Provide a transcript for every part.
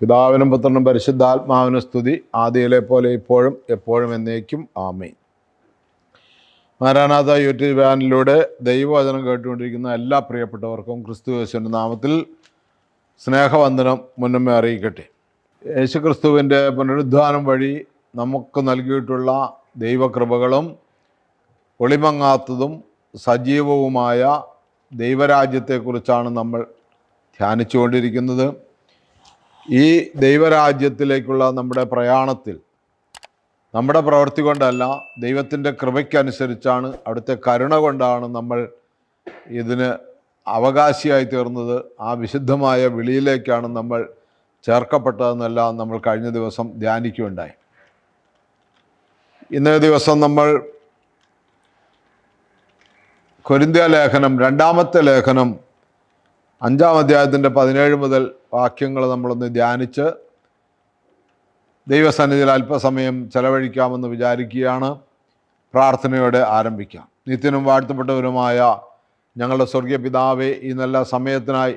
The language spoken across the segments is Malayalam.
പിതാവിനും പുത്രനും പരിശുദ്ധാത്മാവിനും സ്തുതി. ആദിയിലെ പോലെ ഇപ്പോഴും എപ്പോഴും എന്നേക്കും. ആമേൻ. മാരാനാഥ യൂട്യൂബ് ചാനലിലൂടെ ദൈവവചനം കേട്ടുകൊണ്ടിരിക്കുന്ന എല്ലാ പ്രിയപ്പെട്ടവർക്കും ക്രിസ്തു യേശുവിന്റെ നാമത്തിൽ സ്നേഹവന്ദനം മുന്നമേ അറിയിക്കട്ടെ. യേശു ക്രിസ്തുവിന്റെ പുനരുദ്ധാനം വഴി നമുക്ക് നൽകിയിട്ടുള്ള ദൈവകൃപകളും ഒളിമങ്ങാത്തതും സജീവവുമായ ദൈവരാജ്യത്തെക്കുറിച്ചാണ് നമ്മൾ ധ്യാനിച്ചുകൊണ്ടിരിക്കുന്നത്. ഈ ദൈവരാജ്യത്തിലേക്കുള്ള നമ്മുടെ പ്രയാണത്തിൽ നമ്മുടെ പ്രവൃത്തി കൊണ്ടല്ല ദൈവത്തിന്റെ കൃപയ്ക്കനുസരിച്ചാണ് അവിടുത്തെ കരുണ കൊണ്ടാണ് നമ്മൾ ഇതിന് അവകാശിയായി തീർന്നത്. ആ വിശുദ്ധമായ വിളിയിലേക്കാണ് നമ്മൾ ചേർക്കപ്പെട്ടതെന്നെല്ലാം നമ്മൾ കഴിഞ്ഞ ദിവസം ധ്യാനിക്കുകയുണ്ടായി. ഇന്നേ ദിവസം നമ്മൾ കൊരിന്ത്യ ലേഖനം രണ്ടാമത്തെ ലേഖനം അഞ്ചാം അധ്യായത്തിന്റെ പതിനേഴ് മുതൽ വാക്യങ്ങൾ നമ്മളൊന്ന് ധ്യാനിച്ച് ദൈവസന്നിധിയിൽ അല്പസമയം ചെലവഴിക്കാമെന്ന് വിചാരിക്കുകയാണ്. പ്രാർത്ഥനയോടെ ആരംഭിക്കാം. നിത്യനും വാഴ്ത്തപ്പെട്ടവരുമായ ഞങ്ങളുടെ സ്വർഗീയ പിതാവെ ഈ നല്ല സമയത്തിനായി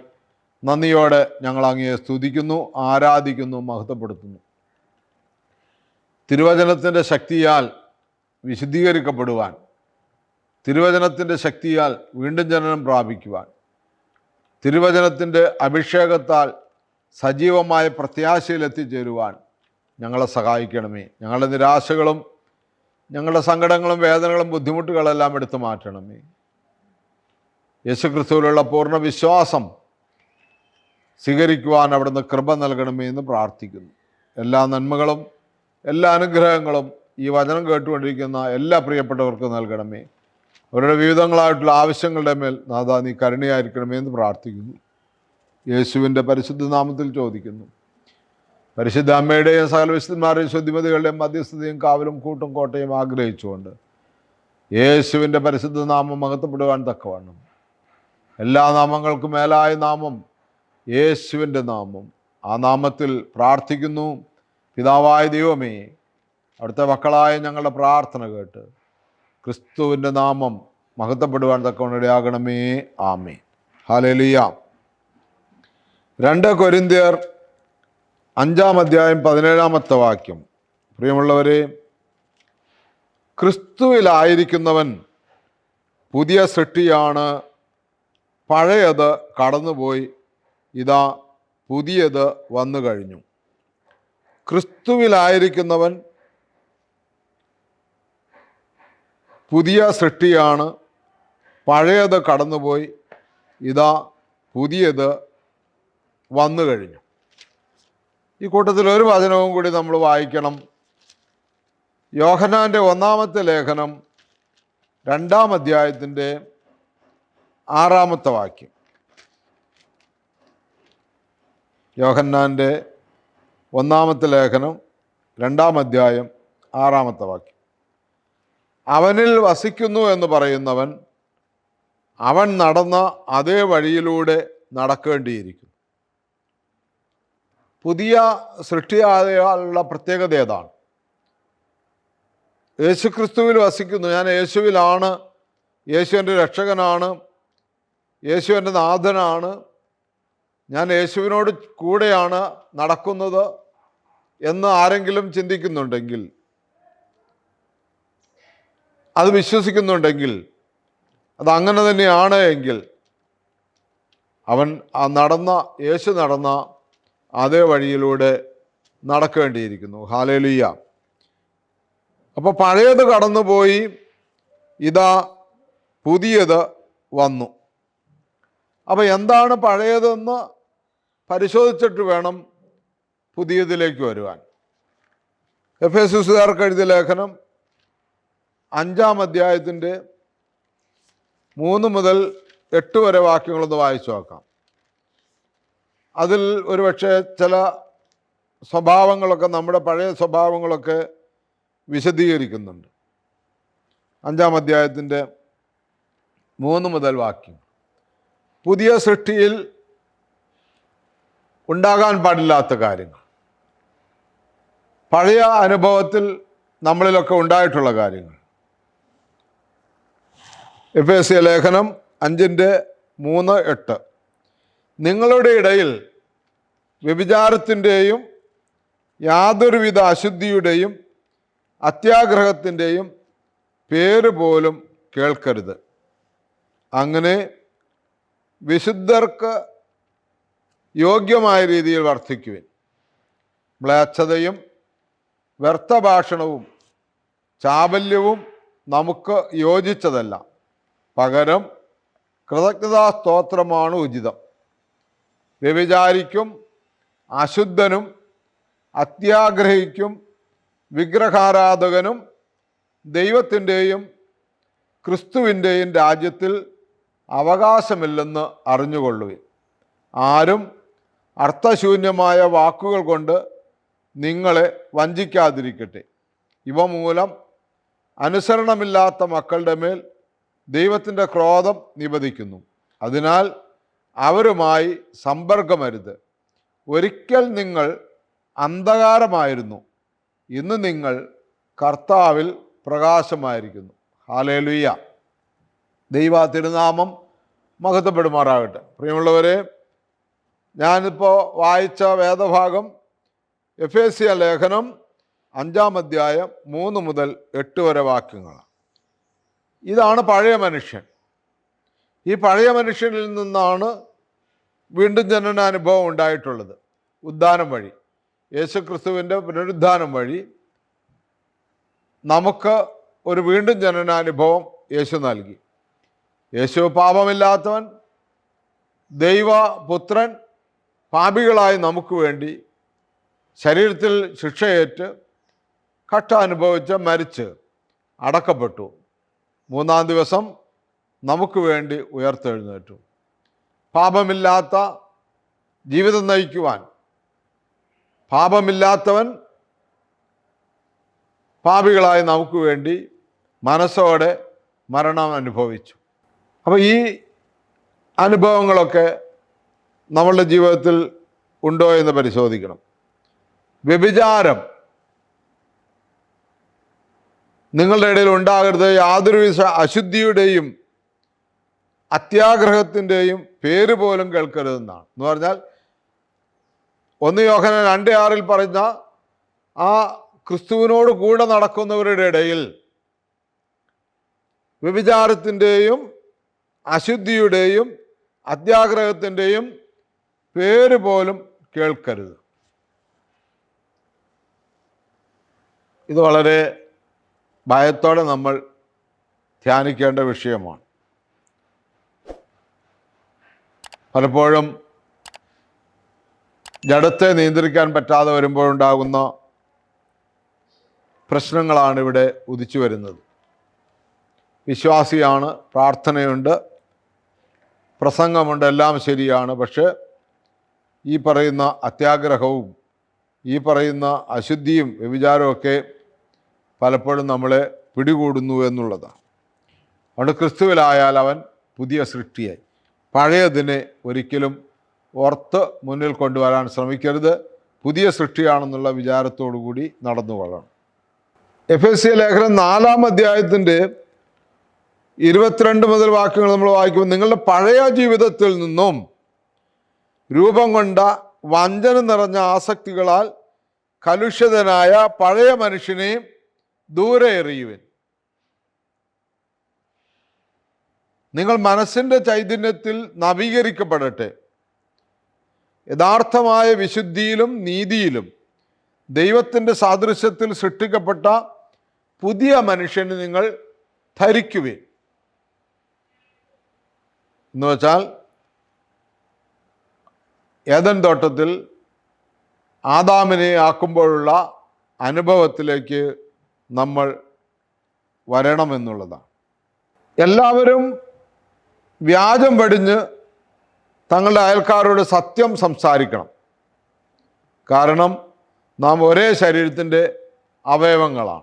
നന്ദിയോടെ ഞങ്ങൾ അങ്ങയെ സ്തുതിക്കുന്നു ആരാധിക്കുന്നു മഹത്വപ്പെടുത്തുന്നു. തിരുവചനത്തിന്റെ ശക്തിയാൽ വിശുദ്ധീകരിക്കപ്പെടുവാൻ തിരുവചനത്തിന്റെ ശക്തിയാൽ വീണ്ടും ജനനം പ്രാപിക്കുവാൻ തിരുവചനത്തിന്റെ അഭിഷേകത്താൽ സജീവമായ പ്രത്യാശയിൽ എത്തിച്ചേരുവാൻ ഞങ്ങളെ സഹായിക്കണമേ. ഞങ്ങളുടെ നിരാശകളും ഞങ്ങളുടെ സങ്കടങ്ങളും വേദനകളും ബുദ്ധിമുട്ടുകളെല്ലാം എടുത്തു മാറ്റണമേ. യേശുക്രിസ്തുവിലുള്ള പൂർണ വിശ്വാസം സ്വീകരിക്കുവാൻ അവിടുന്ന് കൃപ നൽകണമേ എന്ന് പ്രാർത്ഥിക്കുന്നു. എല്ലാ നന്മകളും എല്ലാ അനുഗ്രഹങ്ങളും ഈ വചനം കേട്ടുകൊണ്ടിരിക്കുന്ന എല്ലാ പ്രിയപ്പെട്ടവർക്കും നൽകണമേ. അവരുടെ വിവിധങ്ങളായിട്ടുള്ള ആവശ്യങ്ങളുടെ മേൽ നാഥാ നീ കരുണയായിരിക്കണമേ എന്ന് പ്രാർത്ഥിക്കുന്നു. യേശുവിന്റെ പരിശുദ്ധ നാമത്തിൽ ചോദിക്കുന്നു. പരിശുദ്ധ അമ്മയുടെയും സകല വിശുദ്ധന്മാരുടെയും ശുദ്ധിമതികളുടെയും മധ്യസ്ഥതയും കാവലും കൂട്ടും കോട്ടയും ആഗ്രഹിച്ചുകൊണ്ട് യേശുവിന്റെ പരിശുദ്ധ നാമം മഹത്വപ്പെടുവാൻ തക്കവണ്ണം. എല്ലാ നാമങ്ങൾക്കും മേലായ നാമം യേശുവിന്റെ നാമം. ആ നാമത്തിൽ പ്രാർത്ഥിക്കുന്നു. പിതാവായ ദൈവമേ അവിടുത്തെ മക്കളായ ഞങ്ങളുടെ പ്രാർത്ഥന കേട്ട് ക്രിസ്തുവിന്റെ നാമം മഹത്വപ്പെടുവാൻ തക്കവണിടയാകണമേ ആമേ ഹാലേലിയ രണ്ട് കൊരിന്തിയർ അഞ്ചാം അധ്യായം പതിനേഴാമത്തെ വാക്യം. പ്രിയമുള്ളവരെ ക്രിസ്തുവിലായിരിക്കുന്നവൻ പുതിയ സൃഷ്ടിയാണ് പഴയത് കടന്നുപോയി ഇതാ പുതിയത് വന്നു കഴിഞ്ഞു ക്രിസ്തുവിലായിരിക്കുന്നവൻ പുതിയ സൃഷ്ടിയാണ്. പഴയത് കടന്നുപോയി. ഇതാ പുതിയത് വന്നു കഴിഞ്ഞു. ഈ കൂട്ടത്തിൽ ഒരു വചനവും കൂടി നമ്മൾ വായിക്കണം. യോഹനാന്റെ ഒന്നാമത്തെ ലേഖനം രണ്ടാം അധ്യായത്തിന്റെ ആറാമത്തെ വാക്യം. യോഹന്നാന്റെ ഒന്നാമത്തെ ലേഖനം രണ്ടാം അധ്യായം ആറാമത്തെ വാക്യം. അവനിൽ വസിക്കുന്നു എന്ന് പറയുന്നവൻ അവൻ നടന്ന അതേ വഴിയിലൂടെ നടക്കേണ്ടിയിരിക്കുന്നു. പുതിയ സൃഷ്ടിയായുള്ള പ്രത്യേകത ഏതാണ്? യേശുക്രിസ്തുവിൽ വസിക്കുന്നു. ഞാൻ യേശുവിലാണ്. യേശു എന്റെ രക്ഷകനാണ്. യേശു എന്റെ നാഥനാണ്. ഞാൻ യേശുവിനോട് കൂടെയാണ് നടക്കുന്നത് എന്ന് ആരെങ്കിലും ചിന്തിക്കുന്നുണ്ടെങ്കിൽ അത് വിശ്വസിക്കുന്നുണ്ടെങ്കിൽ അത് അങ്ങനെ തന്നെയാണ് എങ്കിൽ അവൻ ആ നടന്ന യേശു നടന്ന അതേ വഴിയിലൂടെ നടക്കേണ്ടിയിരിക്കുന്നു. ഹാലേലുയ്യ അപ്പോൾ പഴയത് കടന്നുപോയി ഇതാ പുതിയത് വന്നു. അപ്പോൾ എന്താണ് പഴയതെന്ന് പരിശോധിച്ചിട്ട് വേണം പുതിയതിലേക്ക് വരുവാൻ. എഫ് എസ് എഴുതിയ ലേഖനം അഞ്ചാം അധ്യായത്തിന്റെ മൂന്ന് മുതൽ എട്ട് വരെ വാക്യങ്ങളൊന്ന് വായിച്ചു നോക്കാം. അതിൽ ഒരുപക്ഷെ ചില സ്വഭാവങ്ങളൊക്കെ നമ്മുടെ പഴയ സ്വഭാവങ്ങളൊക്കെ വിശദീകരിക്കുന്നുണ്ട്. അഞ്ചാം അധ്യായത്തിന്റെ മൂന്ന് മുതൽ വാക്യം. പുതിയ സൃഷ്ടിയിൽ ഉണ്ടാകാൻ പാടില്ലാത്ത കാര്യങ്ങൾ. പഴയ അനുഭവത്തിൽ നമ്മളിലൊക്കെ ഉണ്ടായിട്ടുള്ള കാര്യങ്ങൾ. എഫ് എസ് സി ലേഖനം അഞ്ചിന്റെ മൂന്ന് എട്ട്. നിങ്ങളുടെ ഇടയിൽ വ്യഭിചാരത്തിന്റെയും യാതൊരുവിധ അശുദ്ധിയുടെയും അത്യാഗ്രഹത്തിന്റെയും പേര് പോലും കേൾക്കരുത്. അങ്ങനെ വിശുദ്ധർക്ക് യോഗ്യമായ രീതിയിൽ വർദ്ധിക്കുവിൻ മ്ലേച്ഛതയും വ്യർത്ഥഭാഷണവും ചാബല്യവും നമുക്ക് യോജിച്ചതല്ല. പകരം കൃതജ്ഞതാ സ്തോത്രമാണ് ഉചിതം. വ്യഭിചാരിക്കും അശുദ്ധനും അത്യാഗ്രഹിക്കും വിഗ്രഹാരാധകനും ദൈവത്തിന്റെയും ക്രിസ്തുവിന്റെയും രാജ്യത്തിൽ അവകാശമില്ലെന്ന് അറിഞ്ഞുകൊള്ളുവിൻ. ആരും അർത്ഥശൂന്യമായ വാക്കുകൾ കൊണ്ട് നിങ്ങളെ വഞ്ചിക്കാതിരിക്കട്ടെ. ഇവ മൂലം അനുസരണമില്ലാത്ത മക്കളുടെ മേൽ ദൈവത്തിന്റെ ക്രോധം നിപതിക്കുന്നു അതിനാൽ അവരുമായി സമ്പർക്കമരുത്. ഒരിക്കൽ നിങ്ങൾ അന്ധകാരമായിരുന്നു. ഇന്ന് നിങ്ങൾ കർത്താവിൽ പ്രകാശമായിരിക്കുന്നു. ഹാലേലുയ്യ ദൈവ തിരുനാമം മഹത്വപ്പെടുമാറാകട്ടെ. പ്രിയമുള്ളവരെ ഞാനിപ്പോൾ വായിച്ച വേദഭാഗം എഫ് ലേഖനം അഞ്ചാം അധ്യായം മൂന്ന് മുതൽ എട്ട് വരെ വാക്യങ്ങളാണ്. ഇതാണ് പഴയ മനുഷ്യൻ. ഈ പഴയ മനുഷ്യനിൽ നിന്നാണ് വീണ്ടും ജനനാനുഭവം ഉണ്ടായിട്ടുള്ളത്. ഉദ്ധാനം വഴി. യേശുക്രിസ്തുവിന്റെ പുനരുദ്ധാനം വഴി നമുക്ക് ഒരു വീണ്ടും ജനനാനുഭവം യേശു നൽകി. യേശു പാപമില്ലാത്തവൻ ദൈവപുത്രൻ പാപികളായി നമുക്ക് വേണ്ടി ശരീരത്തിൽ ശിക്ഷയേറ്റ് കഷ്ട അനുഭവിച്ച് മരിച്ച് അടക്കപ്പെട്ടു. മൂന്നാം ദിവസം നമുക്ക് വേണ്ടി ഉയർത്തെഴുന്നേറ്റു. പാപമില്ലാത്ത ജീവിതം നയിക്കുവാൻ. പാപമില്ലാത്തവൻ പാപികളായി നമുക്ക് വേണ്ടി മനസ്സോടെ മരണം അനുഭവിച്ചു. അപ്പോൾ ഈ അനുഭവങ്ങളൊക്കെ നമ്മളുടെ ജീവിതത്തിൽ ഉണ്ടോ എന്ന് പരിശോധിക്കണം. വ്യഭിചാരം നിങ്ങളുടെ ഇടയിൽ ഉണ്ടാകരുത്. യാതൊരു വിശ അശുദ്ധിയുടെയും അത്യാഗ്രഹത്തിന്റെയും പേര് പോലും കേൾക്കരുതെന്നാണ്. എന്ന് പറഞ്ഞാൽ ഒന്ന് യോഹന രണ്ട് ആറിൽ പറഞ്ഞ ആ ക്രിസ്തുവിനോട് കൂടെ നടക്കുന്നവരുടെ ഇടയിൽ വ്യഭിചാരത്തിന്റെയും അശുദ്ധിയുടെയും അത്യാഗ്രഹത്തിന്റെയും പേര് പോലും കേൾക്കരുത്. ഇത് വളരെ ഭയത്തോടെ നമ്മൾ ധ്യാനിക്കേണ്ട വിഷയമാണ്. പലപ്പോഴും ജഡത്തെ നിയന്ത്രിക്കാൻ പറ്റാതെ വരുമ്പോഴുണ്ടാകുന്ന പ്രശ്നങ്ങളാണ് ഇവിടെ ഉദിച്ചു വരുന്നത്. വിശ്വാസിയാണ് പ്രാർത്ഥനയുണ്ട് പ്രസംഗമുണ്ട് എല്ലാം ശരിയാണ്. പക്ഷേ ഈ പറയുന്ന അത്യാഗ്രഹവും ഈ പറയുന്ന അശുദ്ധിയും വ്യഭിചാരമൊക്കെ പലപ്പോഴും നമ്മളെ പിടികൂടുന്നു എന്നുള്ളതാണ്. അതുകൊണ്ട് ക്രിസ്തുവിലായാൽ അവൻ പുതിയ സൃഷ്ടിയായി. പഴയതിനെ ഒരിക്കലും ഓർത്ത് മുന്നിൽ കൊണ്ടുവരാൻ ശ്രമിക്കരുത്. പുതിയ സൃഷ്ടിയാണെന്നുള്ള വിചാരത്തോടു കൂടി നടന്നു കൊള്ളണം എഫ് എസ് സി ലേഖനം നാലാം അധ്യായത്തിന്റെ ഇരുപത്തിരണ്ട് മുതൽ വാക്യങ്ങൾ നമ്മൾ വായിക്കുമ്പോൾ നിങ്ങളുടെ പഴയ ജീവിതത്തിൽ നിന്നും രൂപം കൊണ്ട വഞ്ചന നിറഞ്ഞ ആസക്തികളാൽ കലുഷിതനായ പഴയ മനുഷ്യനെയും ദൂരെ എറിയുവൻ. നിങ്ങൾ മനസ്സിന്റെ ചൈതന്യത്തിൽ നവീകരിക്കപ്പെടട്ടെ. യഥാർത്ഥമായ വിശുദ്ധിയിലും നീതിയിലും ദൈവത്തിന്റെ സാദൃശ്യത്തിൽ സൃഷ്ടിക്കപ്പെട്ട പുതിയ മനുഷ്യന് നിങ്ങൾ ധരിക്കുവിൻ. എന്ന് വെച്ചാൽ ഏതൻ തോട്ടത്തിൽ ആദാമിനെ ആക്കുമ്പോഴുള്ള അനുഭവത്തിലേക്ക് നമ്മൾ വരണമെന്നുള്ളതാണ്. എല്ലാവരും വ്യാജം വെടിഞ്ഞ് തങ്ങളുടെ അയൽക്കാരോട് സത്യം സംസാരിക്കണം. കാരണം നാം ഒരേ ശരീരത്തിന്റെ അവയവങ്ങളാണ്.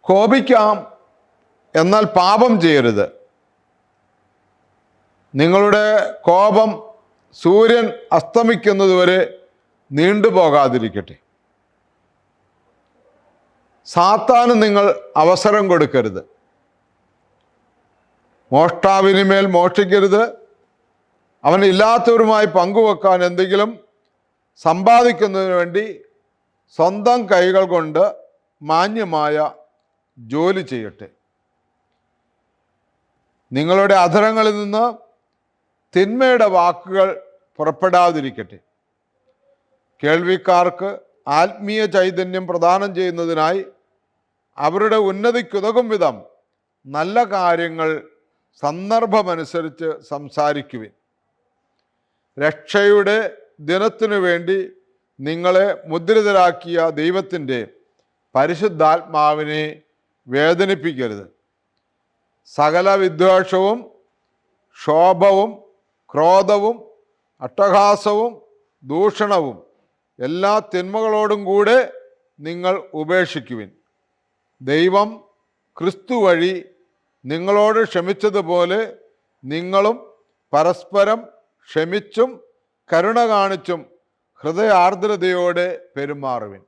കോപിക്കാം എന്നാൽ പാപം ചെയ്യരുത്. നിങ്ങളുടെ കോപം സൂര്യൻ അസ്തമിക്കുന്നതുവരെ നീണ്ടുപോകാതിരിക്കട്ടെ സാത്താന് നിങ്ങൾ അവസരം കൊടുക്കരുത്. മോഷ്ടാവിന് മേൽ മോഷ്ടിക്കരുത്. അവൻ ഇല്ലാത്തവരുമായി പങ്കുവെക്കാൻ എന്തെങ്കിലും സമ്പാദിക്കുന്നതിന് വേണ്ടി സ്വന്തം കൈകൾ കൊണ്ട് മാന്യമായ ജോലി ചെയ്യട്ടെ. നിങ്ങളുടെ അധരങ്ങളിൽ നിന്ന് തിന്മയുടെ വാക്കുകൾ പുറപ്പെടാതിരിക്കട്ടെ. കേൾവിക്കാർക്ക് ആത്മീയ ചൈതന്യം പ്രദാനം ചെയ്യുന്നതിനായി അവരുടെ ഉന്നതിക്കുതകും വിധം നല്ല കാര്യങ്ങൾ സന്ദർഭമനുസരിച്ച് സംസാരിക്കുവിൻ. രക്ഷയുടെ ദിനത്തിനു വേണ്ടി നിങ്ങളെ മുദ്രിതരാക്കിയ ദൈവത്തിന്റെ പരിശുദ്ധാത്മാവിനെ വേദനിപ്പിക്കരുത്. സകല വിദ്വേഷവും ക്ഷോഭവും ക്രോധവും അട്ടഹാസവും ദൂഷണവും എല്ലാ തിന്മകളോടും കൂടെ നിങ്ങൾ ഉപേക്ഷിക്കുവിൻ. ദൈവം ക്രിസ്തു വഴി നിങ്ങളോട് ക്ഷമിച്ചതുപോലെ നിങ്ങളും പരസ്പരം ക്ഷമിച്ചും കരുണ കാണിച്ചും ഹൃദയാർദ്രതയോടെ പെരുമാറുവിൻ.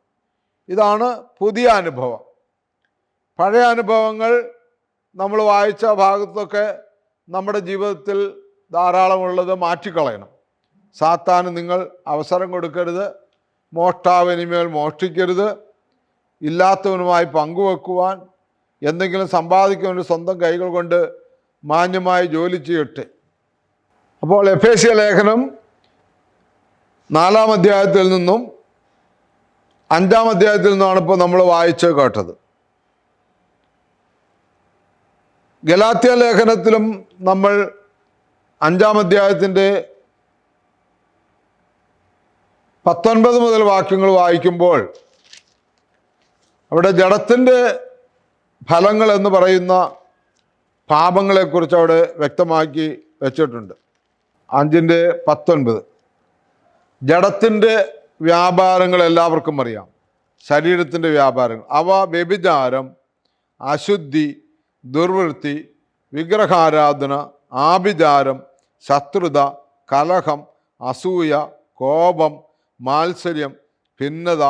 ഇതാണ് പുതിയ അനുഭവം. പഴയ അനുഭവങ്ങൾ നമ്മൾ വായിച്ച ഭാഗത്തൊക്കെ നമ്മുടെ ജീവിതത്തിൽ ധാരാളമുള്ളത് മാറ്റിക്കളയണം. സാത്താന് നിങ്ങൾ അവസരം കൊടുക്കരുത്. മോഷ്ടാവിനിമേൽ മോഷ്ടിക്കരുത്. ഇല്ലാത്തവനുമായി പങ്കുവെക്കുവാൻ എന്തെങ്കിലും സമ്പാദിക്കാൻ സ്വന്തം കൈകൾ കൊണ്ട് മാന്യമായി ജോലി ചെയ്യട്ടെ. അപ്പോൾ എഫേസ്യ ലേഖനം നാലാം അധ്യായത്തിൽ നിന്നും അഞ്ചാം അധ്യായത്തിൽ നിന്നാണ് ഇപ്പോൾ നമ്മൾ വായിച്ച് കേട്ടത്. ഗലാത്യ ലേഖനത്തിലും നമ്മൾ അഞ്ചാം അധ്യായത്തിന്റെ പത്തൊൻപത് മുതൽ വാക്യങ്ങൾ വായിക്കുമ്പോൾ അവിടെ ജഡത്തിന്റെ ഫലങ്ങൾ എന്ന് പറയുന്ന പാപങ്ങളെക്കുറിച്ച് അവിടെ വ്യക്തമാക്കി വെച്ചിട്ടുണ്ട്. അഞ്ചിന്റെ പത്തൊൻപത്. ജഡത്തിന്റെ വ്യാപാരങ്ങൾ എല്ലാവർക്കും അറിയാം. ശരീരത്തിന്റെ വ്യാപാരങ്ങൾ. അവ വ്യഭിചാരം അശുദ്ധി ദുർവൃത്തി വിഗ്രഹാരാധന ആഭിചാരം ശത്രുത കലഹം അസൂയ കോപം മാത്സര്യം ഭിന്നത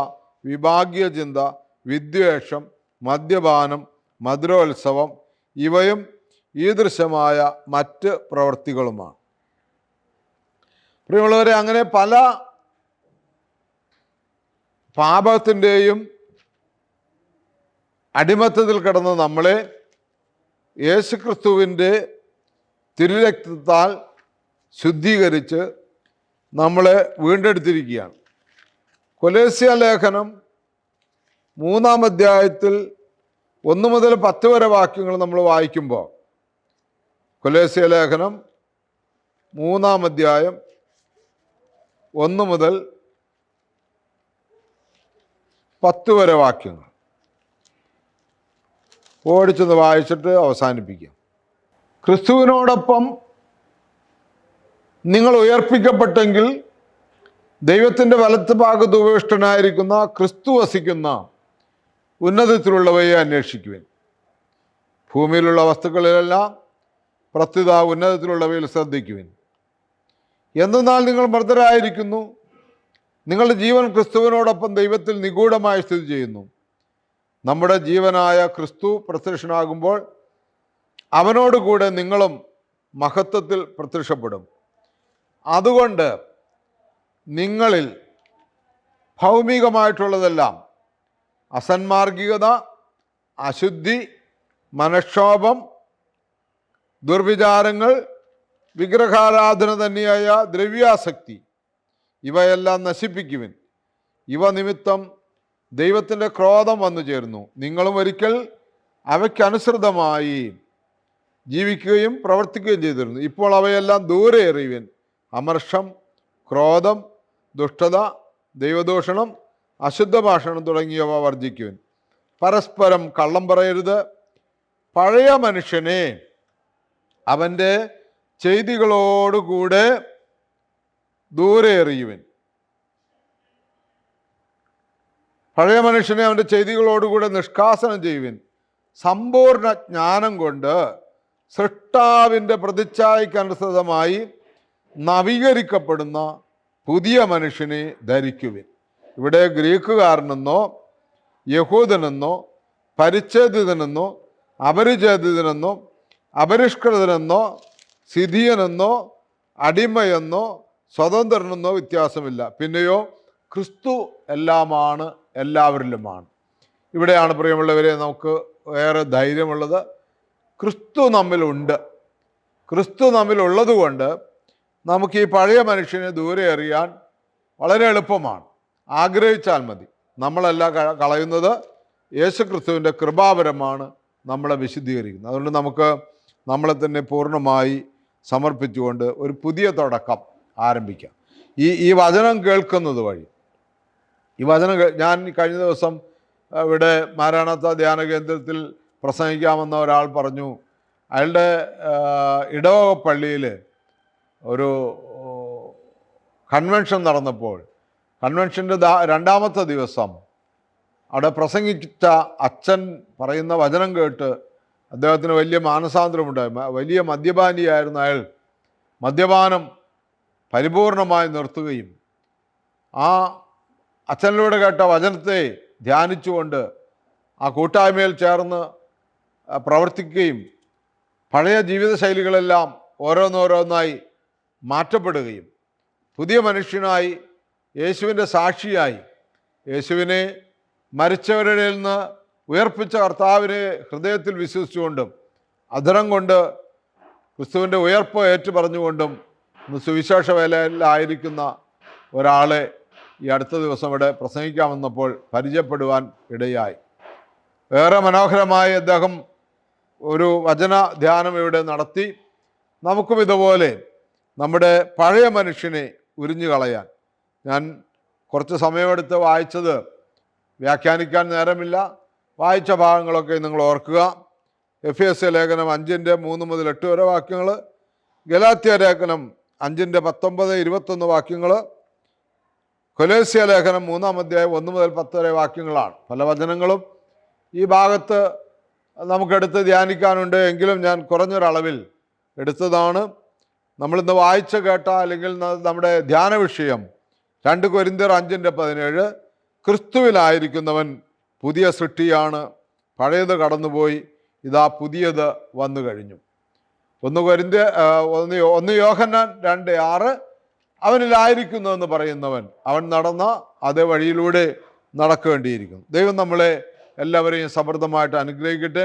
വിഭാഗീയചിന്ത വിദ്വേഷം മദ്യപാനം മധുരോത്സവം ഇവയും ഈദൃശമായ മറ്റ് പ്രവൃത്തികളുമാണ്. പ്രിയമുള്ളവരെ അങ്ങനെ പല പാപത്തിന്റെയും അടിമത്തത്തിൽ കിടന്ന നമ്മളെ യേശുക്രിസ്തുവിന്റെ തിരുരക്തത്താൽ ശുദ്ധീകരിച്ച് നമ്മളെ വീണ്ടെടുത്തിരിക്കുകയാണ്. കൊലേസ്യ ലേഖനം മൂന്നാം അധ്യായത്തിൽ ഒന്ന് മുതൽ പത്ത് വരെ വാക്യങ്ങൾ നമ്മൾ വായിക്കുമ്പോൾ കൊലേസ്യ ലേഖനം മൂന്നാം അധ്യായം ഒന്ന് മുതൽ പത്ത് വരെ വാക്യങ്ങൾ. ഓടിച്ചൊന്ന് വായിച്ചിട്ട് അവസാനിപ്പിക്കാം. ക്രിസ്തുവിനോടൊപ്പം നിങ്ങൾ ഉയർപ്പിക്കപ്പെട്ടെങ്കിൽ ദൈവത്തിന്റെ വലത്ത് ഭാഗത്ത് ഉപവിഷ്ടനായിരിക്കുന്ന ക്രിസ്തു വസിക്കുന്ന ഉന്നതത്തിലുള്ളവയെ അന്വേഷിക്കുവിൻ. ഭൂമിയിലുള്ള വസ്തുക്കളിലെല്ലാം പ്രത്യുത ഉന്നതത്തിലുള്ളവയിൽ ശ്രദ്ധിക്കുവിൻ. എന്തെന്നാൽ നിങ്ങൾ മർദ്ദരായിരിക്കുന്നു. നിങ്ങളുടെ ജീവൻ ക്രിസ്തുവിനോടൊപ്പം ദൈവത്തിൽ നിഗൂഢമായി സ്ഥിതി ചെയ്യുന്നു. നമ്മുടെ ജീവനായ ക്രിസ്തു പ്രത്യക്ഷനാകുമ്പോൾ അവനോടുകൂടെ നിങ്ങളും മഹത്വത്തിൽ പ്രത്യക്ഷപ്പെടും. അതുകൊണ്ട് നിങ്ങളിൽ ഭൗമികമായിട്ടുള്ളതെല്ലാം അസന്മാർഗികത അശുദ്ധി മനക്ഷോഭം ദുർവിചാരങ്ങൾ വിഗ്രഹാരാധന തന്നെയായ ദ്രവ്യാസക്തി ഇവയെല്ലാം നശിപ്പിക്കുവിൻ. ഇവ നിമിത്തം ദൈവത്തിന്റെ ക്രോധം വന്നു ചേരുന്നു. നിങ്ങളും ഒരിക്കൽ അവയ്ക്കനുസൃതമായി ജീവിക്കുകയും പ്രവർത്തിക്കുകയും ചെയ്തിരുന്നു. ഇപ്പോൾ അവയെല്ലാം ദൂരെ എറിയുവിൻ. അമർഷം ക്രോധം ദുഷ്ടത ദൈവദൂഷണം അശുദ്ധ ഭാഷണം തുടങ്ങിയവ വർജിക്കുവിൻ പരസ്പരം കള്ളം പറയരുത്. പഴയ മനുഷ്യനെ അവന്റെ ചെയ്തികളോടുകൂടെ ദൂരെ എറിയുവിൻ. പഴയ മനുഷ്യനെ അവന്റെ ചെയ്തികളോടുകൂടെ നിഷ്കാസനം ചെയ്യുവിൻ. സമ്പൂർണ ജ്ഞാനം കൊണ്ട് സൃഷ്ടാവിന്റെ പ്രതിച്ഛായക്കനുസൃതമായി നവീകരിക്കപ്പെടുന്ന പുതിയ മനുഷ്യനെ ധരിക്കുവിൻ. ഇവിടെ ഗ്രീക്കുകാരനെന്നോ യഹൂദനെന്നോ പരിച്ഛേദിതനെന്നോ അപരിച്ഛേദിതനെന്നോ അപരിഷ്കൃതനെന്നോ സിധിയനെന്നോ അടിമയെന്നോ സ്വതന്ത്രനെന്നോ വ്യത്യാസമില്ല. പിന്നെയോ ക്രിസ്തു എല്ലാമാണ് എല്ലാവരിലുമാണ്. ഇവിടെയാണ് പ്രിയമുള്ളവരെ നമുക്ക് ഏറെ ധൈര്യമുള്ളത്. ക്രിസ്തു നമ്മിലുണ്ട്. ക്രിസ്തു നമ്മിലുള്ളത് കൊണ്ട് നമുക്ക് ഈ പഴയ മനുഷ്യനെ ദൂരെ അറിയാൻ വളരെ എളുപ്പമാണ്. ആഗ്രഹിച്ചാൽ മതി. നമ്മളല്ല കളയുന്നത്. യേശു ക്രിസ്തുവിന്റെ കൃപാപരമാണ് നമ്മളെ വിശുദ്ധീകരിക്കുന്നത്. അതുകൊണ്ട് നമുക്ക് നമ്മളെ തന്നെ പൂർണമായി സമർപ്പിച്ചുകൊണ്ട് ഒരു പുതിയ തുടക്കം ആരംഭിക്കാം. ഈ ഈ വചനം കേൾക്കുന്നത് വഴി. ഈ വചനം ഞാൻ കഴിഞ്ഞ ദിവസം ഇവിടെ മാരാണത്ത ധ്യാന കേന്ദ്രത്തിൽ പ്രസംഗിക്കാമെന്ന ഒരാൾ പറഞ്ഞു. അയാളുടെ ഇടവക പള്ളിയിൽ ഒരു കൺവെൻഷൻ നടന്നപ്പോൾ കൺവെൻഷന്റെ രണ്ടാമത്തെ ദിവസം അവിടെ പ്രസംഗിച്ച അച്ഛൻ പറയുന്ന വചനം കേട്ട് അദ്ദേഹത്തിന് വലിയ മാനസാന്തരമുണ്ടായി. വലിയ മദ്യപാനിയായിരുന്ന അയാൾ. മദ്യപാനം പരിപൂർണമായി നിർത്തുകയും ആ അച്ഛനിലൂടെ കേട്ട വചനത്തെ ധ്യാനിച്ചുകൊണ്ട് ആ കൂട്ടായ്മയിൽ ചേർന്ന് പ്രവർത്തിക്കുകയും പഴയ ജീവിതശൈലികളെല്ലാം ഓരോന്നോരോന്നായി മാറ്റപ്പെടുകയും പുതിയ മനുഷ്യനായി യേശുവിന്റെ സാക്ഷിയായി യേശുവിനെ മരിച്ചവരുടെ നിന്ന് ഉയർപ്പിച്ച കർത്താവിനെ ഹൃദയത്തിൽ വിശ്വസിച്ചുകൊണ്ടും അധരം കൊണ്ട് ക്രിസ്തുവിന്റെ ഉയർപ്പ് ഏറ്റുപറഞ്ഞുകൊണ്ടും ഇന്ന് സുവിശേഷ വേലയിലായിരിക്കുന്ന ഒരാളെ ഈ അടുത്ത ദിവസം ഇവിടെ പ്രസംഗിക്കാമെന്നപ്പോൾ പരിചയപ്പെടുവാൻ ഇടയായി. ഏറെ മനോഹരമായി അദ്ദേഹം ഒരു വചന ധ്യാനം ഇവിടെ നടത്തി. നമുക്കും ഇതുപോലെ നമ്മുടെ പഴയ മനുഷ്യനെ ഉരിഞ്ഞു കളയാൻ. ഞാൻ കുറച്ച് സമയമെടുത്ത് വായിച്ചത് വ്യാഖ്യാനിക്കാൻ നേരമില്ല. വായിച്ച ഭാഗങ്ങളൊക്കെ നിങ്ങൾ ഓർക്കുക. എഫ് എസ് ലേഖനം അഞ്ചിന്റെ മൂന്ന് മുതൽ എട്ട് വരെ വാക്യങ്ങൾ. ഗലാത്യ ലേഖനം അഞ്ചിന്റെ പത്തൊമ്പത് ഇരുപത്തൊന്ന് വാക്യങ്ങൾ. കൊലേസ്യ ലേഖനം മൂന്നാം അധ്യായം ഒന്ന് മുതൽ പത്ത് വരെ വാക്യങ്ങളാണ്. പല വചനങ്ങളും ഈ ഭാഗത്ത് നമുക്കെടുത്ത് ധ്യാനിക്കാനുണ്ട്. എങ്കിലും ഞാൻ കുറഞ്ഞൊരളവിൽ എടുത്തതാണ്. നമ്മളിന്ന് വായിച്ച കേട്ട അല്ലെങ്കിൽ നമ്മുടെ ധ്യാന വിഷയം രണ്ട് കൊരിന്തിയർ അഞ്ചിന്റെ പതിനേഴ് ക്രിസ്തുവിലായിരിക്കുന്നവൻ പുതിയ സൃഷ്ടിയാണ് പഴയത് കടന്നുപോയി ഇതാ പുതിയത് വന്നു കഴിഞ്ഞു. ഒന്ന് കൊരിന്ത്യ ഒന്ന് ഒന്ന് യോഹന്നാൻ രണ്ട് ആറ് അവനിലായിരിക്കുന്നു എന്ന് പറയുന്നവൻ അവൻ നടന്ന അതേ വഴിയിലൂടെ നടക്കേണ്ടിയിരിക്കുന്നു. ദൈവം നമ്മളെ എല്ലാവരെയും സമൃദ്ധമായിട്ട് അനുഗ്രഹിക്കട്ടെ.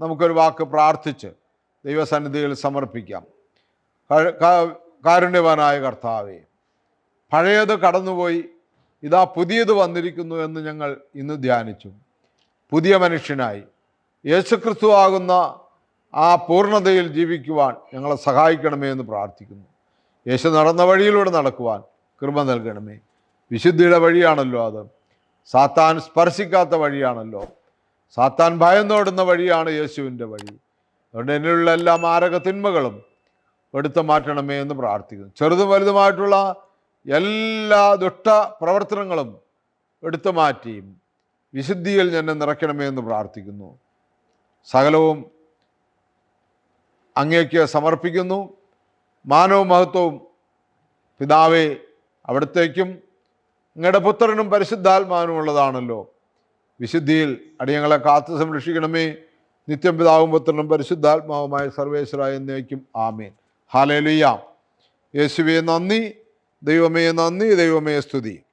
നമുക്കൊരു വാക്ക് പ്രാർത്ഥിച്ച് ദൈവസന്നിധിയിൽ സമർപ്പിക്കാം. കാരുണ്യവാനായ കർത്താവേ പഴയത് കടന്നുപോയി ഇതാ പുതിയത് വന്നിരിക്കുന്നു എന്ന് ഞങ്ങൾ ഇന്ന് ധ്യാനിച്ചു. പുതിയ മനുഷ്യനായി. യേശുക്രിസ്തു ആകുന്ന ആ പൂർണതയിൽ ജീവിക്കുവാൻ ഞങ്ങളെ സഹായിക്കണമേ എന്ന് പ്രാർത്ഥിക്കുന്നു. യേശു നടന്ന വഴിയിലൂടെ നടക്കുവാൻ കൃപ നൽകണമേ. വിശുദ്ധിയുടെ വഴിയാണല്ലോ അത്. സാത്താൻ സ്പർശിക്കാത്ത വഴിയാണല്ലോ. സാത്താൻ ഭയന്നോടുന്ന വഴിയാണ് യേശുവിന്റെ വഴി. അതുകൊണ്ട് എന്നിലുള്ള എല്ലാ മാരക തിന്മകളും എടുത്തു മാറ്റണമേ എന്ന് പ്രാർത്ഥിക്കുന്നു. ചെറുതും വലുതുമായിട്ടുള്ള എല്ലാ ദുഷ്ട പ്രവർത്തനങ്ങളും എടുത്തു മാറ്റിയും വിശുദ്ധിയിൽ എന്നെ നിറയ്ക്കണമേ എന്ന് പ്രാർത്ഥിക്കുന്നു. സകലവും അങ്ങേക്ക് സമർപ്പിക്കുന്നു. മാനവും മഹത്വവും പിതാവേ അവിടത്തേക്കും അങ്ങയുടെ പുത്രനും പരിശുദ്ധാത്മാനും ഉള്ളതാണല്ലോ വിശുദ്ധിയിൽ അടിയങ്ങളെ കാത്തു സംരക്ഷിക്കണമേ. നിത്യം പിതാവും പുത്രനും പരിശുദ്ധാത്മാവുമായ സർവേശ്വര എന്നേക്കും ആമേൻ. ഹാലേലുയ്യ യേശുവെ നന്ദി. ദൈവമേ നന്ദി. ദൈവമേ സ്തുതി.